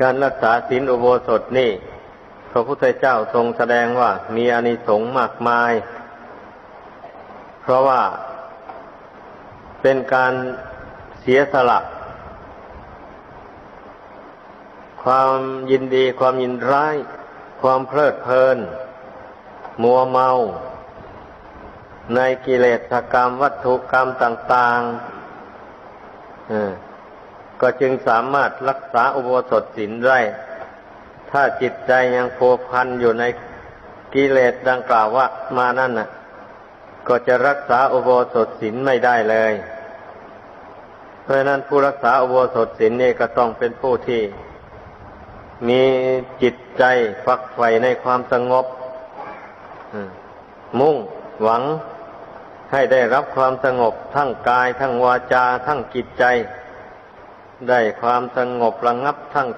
การรักษาศีลอุโบสถนี่ พระพุทธเจ้าทรงแสดงว่ามีอานิสงส์มากมาย เพราะว่าเป็นการเสียสละความยินดีความยินร้าย ความเพลิดเพลิน มัวเมา ในกิเลสกรรมวัตถุกรรมต่างๆอ ก็จึงสามารถรักษาอุโบสถศีลได้ ถ้าจิตใจยังโผพันอยู่ในกิเลสดังกล่าวว่ามานั่นน่ะ ก็จะรักษาอุโบสถศีลไม่ได้เลย เพราะฉะนั้นผู้รักษาอุโบสถศีลนี่ก็ต้องเป็นผู้ที่ มีจิตใจฝักใฝ่ในความสงบมุ่งหวังให้ได้รับความสงบทั้งกายทั้งวาจาทั้งจิตใจ ได้ความสงบระงับทั้ง